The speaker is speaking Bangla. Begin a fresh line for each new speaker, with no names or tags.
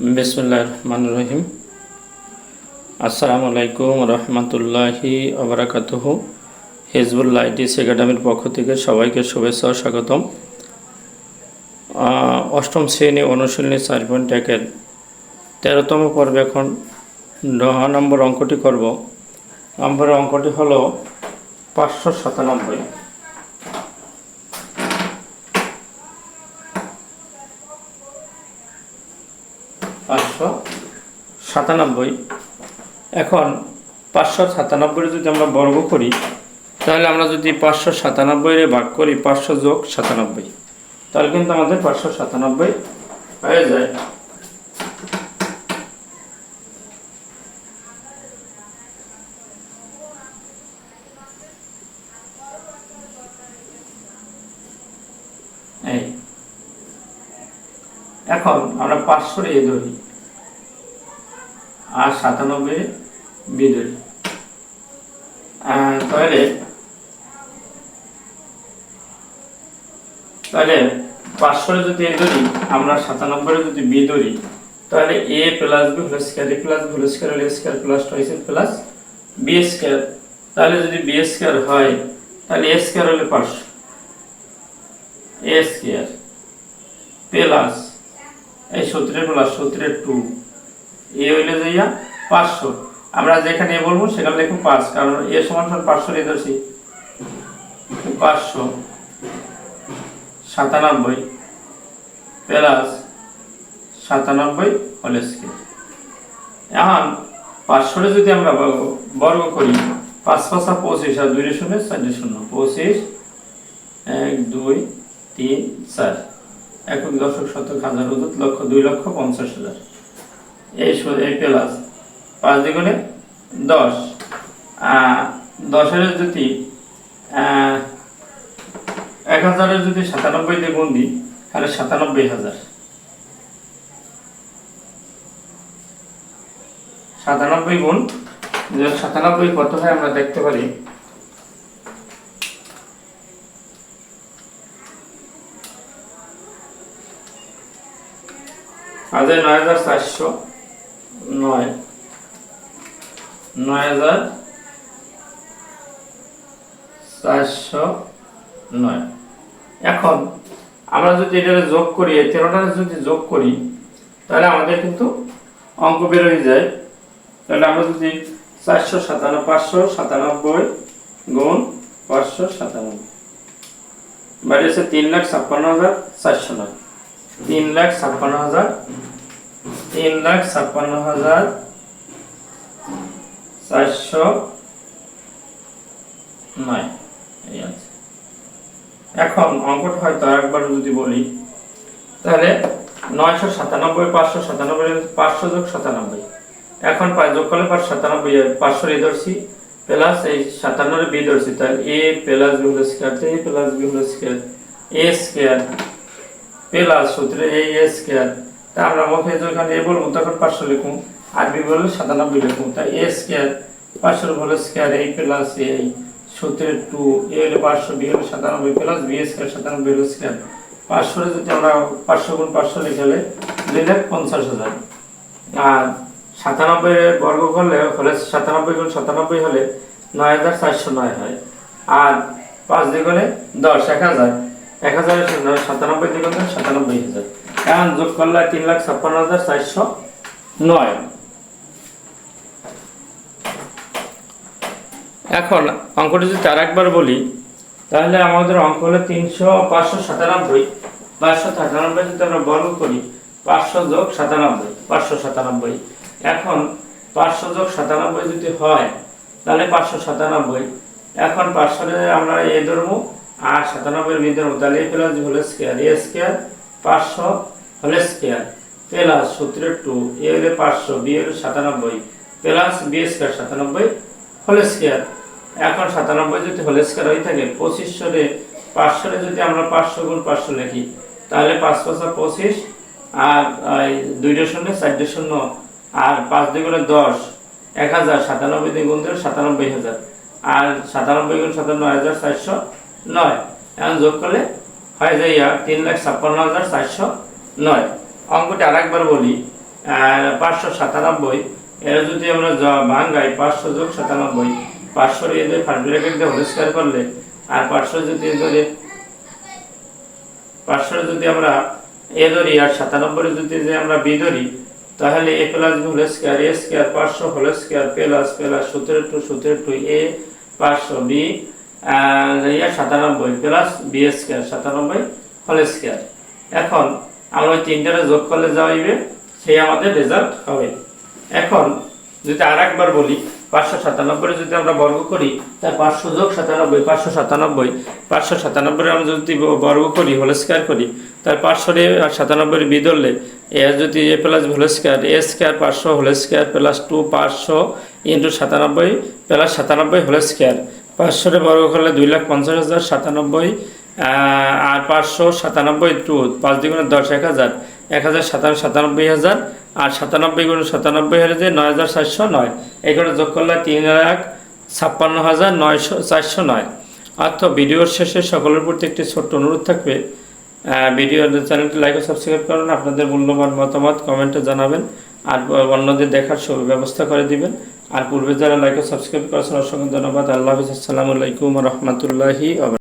বিসমুল্লাহ রহমান রহিম আসসালামু আলাইকুম রহমতুল্লাহি আবরাকাতুহ হিজবুল্লাহ আইটিস একাডেমির পক্ষ থেকে সবাইকে শুভেচ্ছা স্বাগতম। অষ্টম শ্রেণি অনুশীলনী চার পয়েন্ট একের তেরোতম পর্বে এখন ন নম্বর অঙ্কটি করব। নম্বরের অঙ্কটি হলো পাঁচশো সাতানব্বই পাঁচশো সাতানব্বই। এখন পাঁচশো সাতানব্বই যদি আমরা বর্গ করি, তাহলে আমরা যদি পাঁচশো সাতানব্বইয়ে ভাগ করি, পাঁচশো যোগ সাতানব্বই। তাহলে কিন্তু আমাদের পাঁচশো সাতানব্বই হয়ে যায়। এখন আমরা পাঁচশো এ ধরি। আর সাতানব্বই আহ, তাহলে তাহলে পাঁচশো যদি এ ধরি আমরা সাতানব্বই যদি বি ধরি তাহলে এ প্লাস বি হলো স্কোয়ার এ প্লাস বি হলো স্কোয়ার হলে square plus toys plus B square তাহলে যদি বি স্কোয়ার হয় তাহলে এ স্কোয়ার হলে পাঁচশো। এ স্কোয়ার প্লাস এই সূত্রের প্লাস সূত্রের টু এ হইলে যাইয়া পাঁচশো। আমরা যেখানে এ বলব, সেখানে লিখব পাঁচ, কারণ এ সমান সমান পাঁচশো নির্দেশি। পাঁচশো সাতানব্বই প্লাস সাতানব্বই স্কেল এখন পাঁচশোরে যদি আমরা বর্গ- করি, পাঁচ পাঁচা পঁচিশ আর দুই শূন্য, চারটে শূন্য। পঁচিশ, এক, দুই, তিন, চার। একক দশক শতক হাজার লক্ষ, দুই লক্ষ পঞ্চাশ হাজার। এই প্লাস পাঁচ দ্বিগুণে দশ। দশের যদি এক হাজারের যদি সাতানব্বই দিয়ে গুণ দিই, তাহলে সাতানব্বই হাজার। সাতানব্বই গুণ সাতানব্বই কত হয় আমরা দেখতে পারি। হাজার নয় হাজার চারশো। নয়। নয় হাজার চারশো নয়। এখন আমরা যদি এটা যোগ করি তেরোটা যদি যোগ করি, তাহলে আমাদের কিন্তু অঙ্ক বের হয়ে যায়। তাহলে আমরা যদি চারশো সাতানব্বই পাঁচশো সাতানব্বই গুণ পাঁচশো সাতানব্বই বাড়িয়েছে তিন লাখ ছাপ্পান্ন হাজার চারশো নয়। তিন লাখ ছাপ্পান্ন হাজার তিন লাখ ছাপ্পান্ন হাজার চারশো নয়। আছে। এখন অঙ্কটা হয়তো আরেকবার যদি বলি, তাহলে নয়শো সাতানব্বই, পাঁচশো সাতানব্বই, পাঁচশো যোগ সাতানব্বই। এখন যোগ করলে পাঁচশো সাতানব্বই পাঁচশো রে ধরছি, প্লাস এই সাতান্নর বি ধরছি, তাহলে এ প্লাস বি হলো স্কোয়ার এ প্লাস বি হলো স্কোয়ার, এ স্কোয়ার, প্লাস সূত্রে এই এ স্কোয়ার তা আমরা মুখে যখন এ বলব, তখন পাঁচশো লিখুন আর বি বললে সাতানব্বই লিখুন তাই এ স্কোয়ার, পাঁচশোর হলো স্কোয়ার, এই প্লাস এই সূত্রের টু এ হলো পাঁচশো, বি হলো সাতানব্বই প্লাস বি স্কোয়ার, সাতানব্বই হলো স্কোয়ার। পাঁচশো যদি আমরা পাঁচশো গুণ পাঁচশো লিখলে দুই লাখ পঞ্চাশ হাজার। আর সাতানব্বই বর্গ করলে, হলে সাতানব্বই গুণ সাতানব্বই হলে নয় হাজার চারশো নয় হয়। আর পাঁচ দ্বিগুণে দশ, এক হাজার। এক হাজার সাতানব্বই দ্বিগুণে সাতানব্বই হাজার। এখন যোগ করলে তিন লাখ ছাপ্পান্ন হাজার চারশো নয়। এখন অঙ্কটি যদি আর একবার বলি, তাহলে আমাদের অঙ্ক হলো তিনশো পাঁচশো সাতানব্বই পাঁচশো সাতানব্বই যদি আমরা বর্গ করি, পাঁচশো যোগ সাতানব্বই, পাঁচশো সাতানব্বই। এখন পাঁচশো যোগ সাতানব্বই যদি হয়, তাহলে পাঁচশো সাতানব্বই। এখন পাঁচশো আমরা এ ধরবো, আর সাতানব্বই বি ধরবো, তাহলে এ প্লাস হলো স্কোয়ার এ স্কোয়ার পাঁচশো হলে স্কোয়ার প্লাস সূত্রের এ হলে পাঁচশো, বি হলে সাতানব্বই, প্লাস, বি স্কোয়ার সাতানব্বই হোল স্কোয়ার এখন সাতানব্বই যদি হোল স্কোয়ার হয়ে থাকে পঁচিশশোরে পাঁচশোরে যদি আমরা পাঁচশো গুণ পাঁচশো লিখি, তাহলে পাঁচ পাঁচা পঁচিশ, আর দুইটা শূন্য, চারটে শূন্য, আর পাঁচ দুই গুণে দশ, এক হাজার, সাতানব্বই দুই গুণ দিলে সাতানব্বই হাজার, আর সাতানব্বই গুণ সাতান্ন হাজার চারশো নয়। এখন যোগ করলে হয়ে যায় তিন লাখ ছাপ্পান্ন হাজার চারশো নয়। অঙ্কটি আরেকবার বলি পাঁচশো সাতানব্বই। এর যদি আমরা ভাঙাই পাঁচশো যোগ সাতানব্বই, পাঁচশো দিয়ে ফার্স্ট ব্র্যাকেট দিয়ে হোল করলে, আর পাঁচশো যদি ধরে পাঁচশো যদি আমরা এ ধরি আর সাতানব্বই যদি আমরা বি ধরি, তাহলে A plus whole square A square পাঁচশো হোল স্কোয়ার প্লাস প্লাস সতেরো টু সতেরো টু এ পাঁচশো বি সাতানব্বই প্লাস বি স্কোয়ার সাতানব্বই হোল স্কোয়ার এখন আমরা ওই তিনটারে যোগ করলে যা হইবে, সেই আমাদের রেজাল্ট হবে। এখন যদি আর একবার বলি, পাঁচশো সাতানব্বই যদি আমরা বর্গ করি, তার পাঁচশো যোগ সাতানব্বই, পাঁচশো সাতানব্বই পাঁচশো সাতানব্বই আমরা যদি বর্গ করি হোল স্কোয়ার করি, তার পাঁচশো আর সাতানব্বই বি ধরলে, এ যদি A plus whole square A square পাঁচশো হোল স্কোয়ার প্লাস টু পাঁচশো ইন্টু সাতানব্বই প্লাস সাতানব্বই হোল স্কোয়ার পাঁচশোরে বর্গ করলে দুই লাখ পঞ্চাশ হাজার সাতানব্বই আর পাঁচশো সাতানব্বই টু পাঁচ দ্বিগুণে দশ এক হাজার। এক হাজার সাতান্ন সাতানব্বই হাজার। আর সাতানব্বই গুণ সাতানব্বই হলে যে নয় হাজার চারশো নয়। এগুলো যোগ করলে তিন লাখ ছাপ্পান্ন হাজার নয়শো চারশো নয়। অর্থ ভিডিওর শেষে সকলের প্রতি একটি ছোট্ট অনুরোধ থাকবে। ভিডিও চ্যানেলটি লাইক ও সাবস্ক্রাইব করুন, আপনাদের মূল্যবান মতামত কমেন্টে জানাবেন। আর অন্যদের দেখার ব্যবস্থা করে দিবেন। আর পূর্বে যারা লাইক ও সাবস্ক্রাইব করেছেন, অসংখ্য ধন্যবাদ। আল্লাহ হাফিজ। আসসালামু আলাইকুম রহমতুল্লাহি